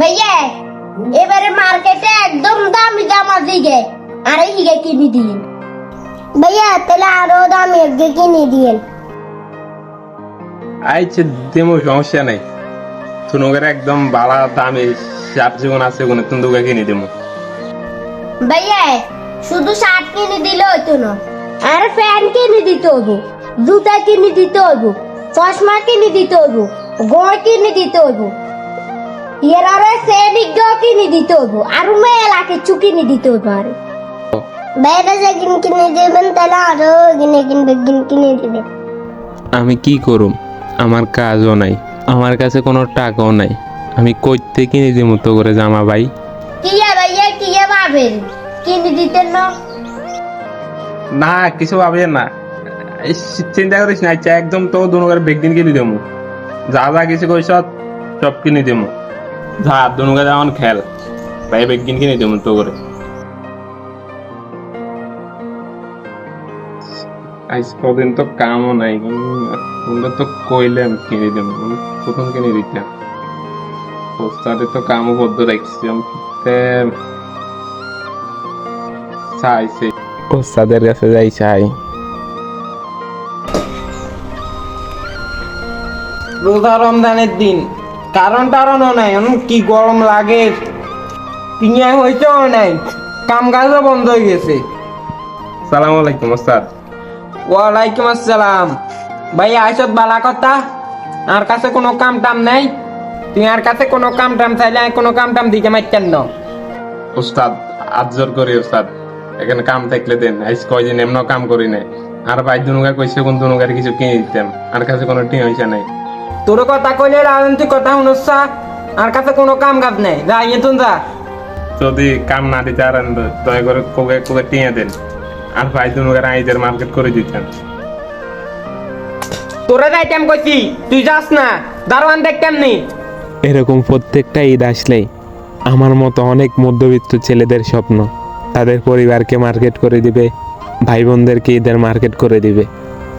ভাইয়া এবারে মার্কেটে একদম দামি জামা দিগে আরে হিগে কিনে দিন। ভাইয়া তাহলে আরও দামি একগে কিনে দিন আইছে দেমো সমস্যা নাই। তুনুকের একদম বাড়া দামে সাপ জীবন আছে ওখানে তুন্দুকে কিনে দেবো ভাইয়া শুধু শার্ট কিনে দিলে হইতো না আর প্যান্ট কিনে দিতে হইব জুতা কিনে দিতে হইব চশমা কিনে দিতে হইব গড় কিনে দিতে হইব। এর আরে সেদিক কিনে দিতে হইব? আর মেলা কিছু কিনে দিতে হইব আর। বাইরে যেদিন কিনে দেবেন তাহলে আরও কিনে কিনবে কিনে দিবে। আমি কি করুম? আমার কাজও নাই আমার কাছে কোনো টাকাও নাই। আমি কইতে কিনে দিব তো করে জামা ভাই? কি কিয়া ভাইয়া কিয়া ভাবেন? কিনে দিতেন না? না কিছু ভাবে না। এই চিন্তা করিস না আচ্ছা একদম তো দুনুকার বেগ দিন কিনে দেবো যা যা কিছু কইস সব কিনে দেবো যা দুনুকা যেমন খেল। ভাই বেগ দিন কিনে দেবো তো করে। আজ কদিন তো কামও নাই তোমরা তো কইলে আমি কিনে দেবো প্রথম কিনে দিতাম। পোস্টারে তো কামও বদ্ধ রাখছি আমি তে- চাইছি। ওস্তাদের কাছে যাই চাই। রোজা রমজানের দিন কারণ টারণও নাই কি গরম লাগে। পিঁয়া হয়েছেও নাই কাম কাজও বন্ধ হয়ে গেছে। সালাম আলাইকুম ওস্তাদ। ওয়ালাইকুম আসসালাম। ভাই আইসত বালা কথা? আর কাছে কোনো কাম টাম নাই? তুই আর কাছে কোনো কাম টাম চাইলে আমি কোনো কাম টাম দিতে মারতেন না। ওস্তাদ আজর করি ওস্তাদ। এখানে কাম থাকলে দেন আজ কয়দিন এমন কাম করি নাই। আর ভাই দুনুকা কইছে কোন দুনুকার কিছু কিনে দিতাম আর কাছে কোনো টিম হইছে নাই। তোর কথা কইলে রাজনৈতিক কথা শুনছা আর কাছে কোনো কাম কাজ নাই। যা ইয়ে তুন যা। যদি কাম না দিতে আর দয়া করে কোকে কোকে টিঙে দেন। আর ভাই দুনুকার আইদের মার্কেট করে দিতেন তোরা যাইতাম কইছি তুই যাস না। দারোয়ান দেখতাম নি এরকম প্রত্যেকটা ঈদ আসলেই আমার মতো অনেক মধ্যবিত্ত ছেলেদের স্বপ্ন। তাদের পরিবারকে মার্কেট করে দিবে ভাই বোনদেরকে ঈদের মার্কেট করে দিবে।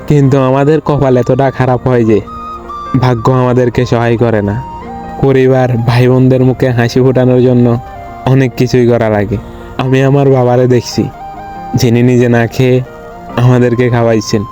কিন্তু আমাদের কপাল এতটা খারাপ হয় যে ভাগ্য আমাদেরকে সহায় করে না। পরিবার ভাই বোনদের মুখে হাসি ফোটানোর জন্য অনেক কিছুই করা লাগে আমি আমার বাবারে দেখছি, যিনি নিজে না খেয়ে আমাদেরকে খাওয়াইছেন।